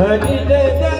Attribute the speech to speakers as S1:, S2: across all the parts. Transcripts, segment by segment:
S1: Hari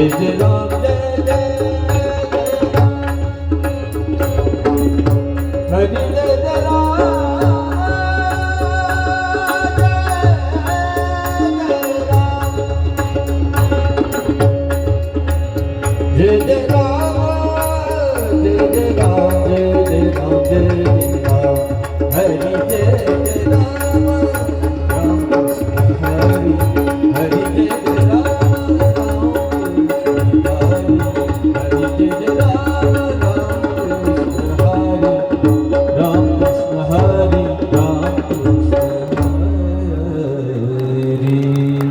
S1: Jai Jai Ram, Jai Jai Ram, Jai Jai Ram, Jai